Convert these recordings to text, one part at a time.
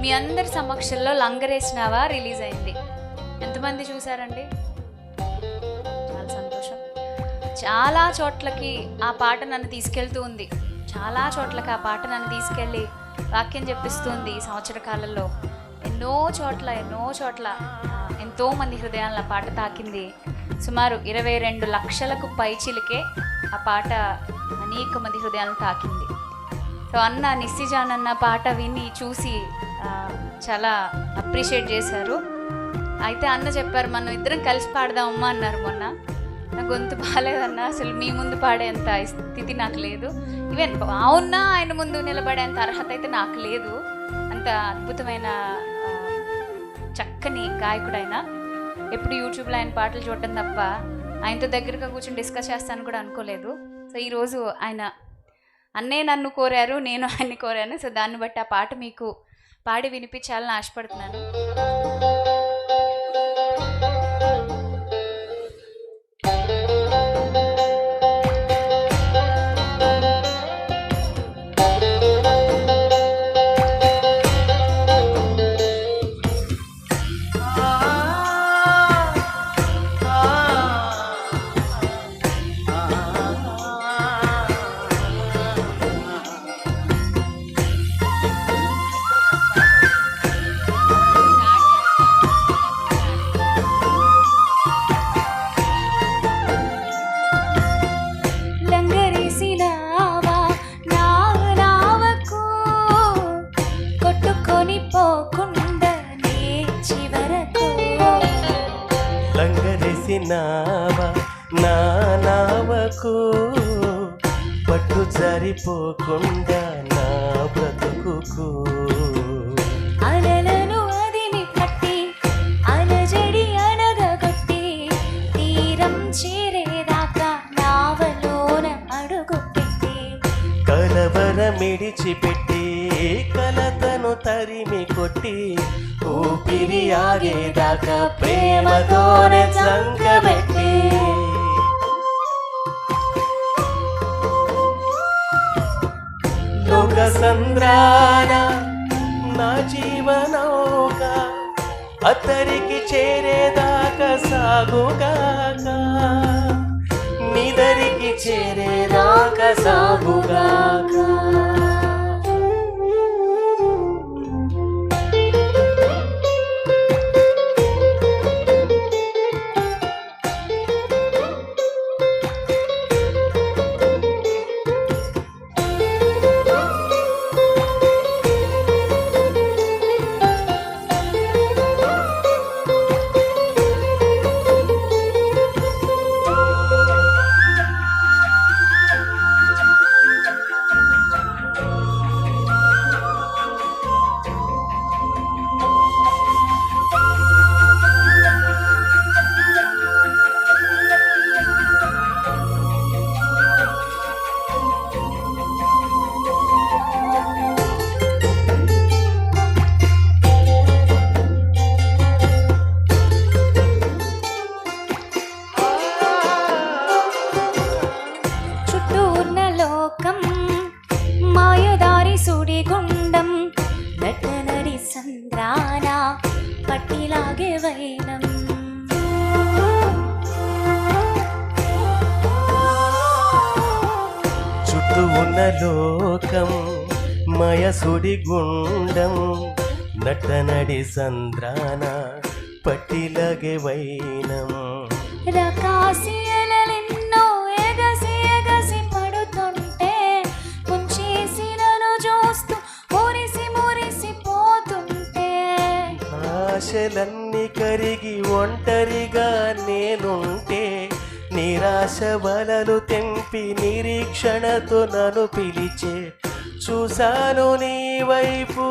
మీ అందరి సమక్షంలో లంగరేసినావా? రిలీజ్ అయింది. ఎంతమంది చూసారండి చాలా సంతోషం. చాలా చోట్లకి ఆ పాట నన్ను తీసుకెళ్తూ ఉంది. చాలా చోట్లకి ఆ పాట నన్ను తీసుకెళ్ళి వాక్యం చెప్పిస్తుంది ఈ సంవత్సర కాలంలో. ఎన్నో చోట్ల ఎన్నో చోట్ల ఎంతోమంది ఎంతో మంది హృదయాలను ఆ పాట తాకింది. సుమారు ఇరవై రెండు లక్షలకు పైచిలికే ఆ పాట అనేక మంది హృదయాలను తాకింది. సో అన్న నిస్సిజాన్ అన్న పాట విని చూసి చాలా అప్రిషియేట్ చేశారు. అయితే అన్న చెప్పారు మనం ఇద్దరం కలిసి పాడదామమ్మా అన్నారు మొన్న. నా గొంతు బాగాలేదన్న అసలు మీ ముందు పాడేంత స్థితి నాకు లేదు. ఈవెన్ బాగున్నా ఆయన ముందు నిలబడేంత అర్హత అయితే నాకు లేదు. అంత అద్భుతమైన చక్కని గాయకుడైన. ఎప్పుడు యూట్యూబ్లో ఆయన పాటలు చూడటం తప్ప ఆయనతో దగ్గరగా కూర్చొని డిస్కస్ చేస్తాను కూడా అనుకోలేదు. సో ఈరోజు ఆయన అన్నే నన్ను కోరారు నేను ఆయన్ని కోరాను. సో దాన్ని బట్టి ఆ పాట మీకు పాడి వినిపించాలని ఆశపడుతున్నాను. లంగరేసినావా నా నావకు పట్టు జారిపోకుండా నా బ్రతుకుకు. అలలను అదిమి పట్టి అలజడి అనగగొట్టి తీరం చేరేదాకా నావలోన అడుగు పెట్టి. కలవరమిడిచిపెట్టి కలతను తరిమి కొట్టి ఊపిరి ఆగేదాకా ప్రేమతోనే సంగబెట్టి లోక సంద్రాన నా జీవనౌక అతరికి చేరేదాకా సాగుగాక. నిదరికి చేరేదాకా సాగుగాక. లోకం మయసుడి గుండం నటనడి సంద్రాన పట్టిలగే వైనం. రకాసి ఆశలన్నీ కరిగి ఒంటరిగా నేనుంటే నిరాశ వలలు తెంపి నిరీక్షణతో నన్ను పిలిచే చూశాను నీ వైపు.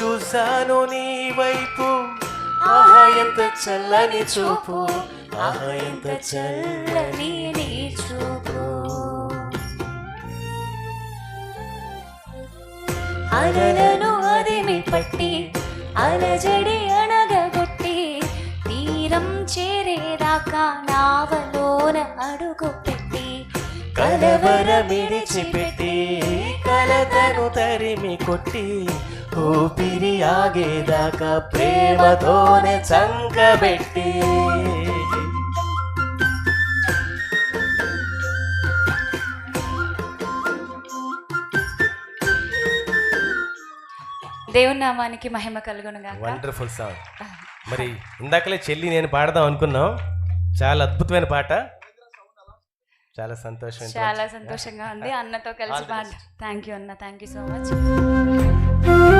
చూశాను నీ వైపు. ఆహా ఎంత చల్లని చూపు. ఆహా ఎంత చల్లని చల్లని నీ చూపు. అలలను అదిమి పట్టి అలజడి అణగగొట్టి తీరం చేరేదాకా నావలోన అడుగు పెట్టి కలవర కలవరమిడిచిపెట్టి కలతను తరిమి కొట్టి ఊపిరి ఆగేదాకా ప్రేమతోనే చంకబెట్టి. దేవుని నామానికి మహిమ కలుగునుగాక. వండర్ఫుల్ సాంగ్ మరి ఇందాకలే చెల్లి నేను పాడదాం అనుకున్నాం. చాలా అద్భుతమైన పాట. చాలా సంతోషం చాలా సంతోషంగా ఉంది. అన్నతో కలిసి పాడ. థ్యాంక్ యూ అన్న. Thank you so much